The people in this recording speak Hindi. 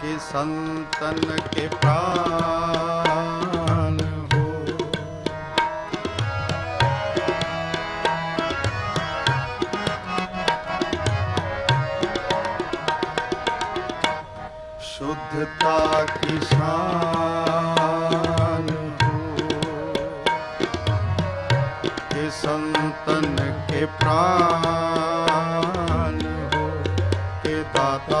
कि संतन के प्राण हो। शुद्धता की शान हो। कि संतन के प्राण हो। के दाता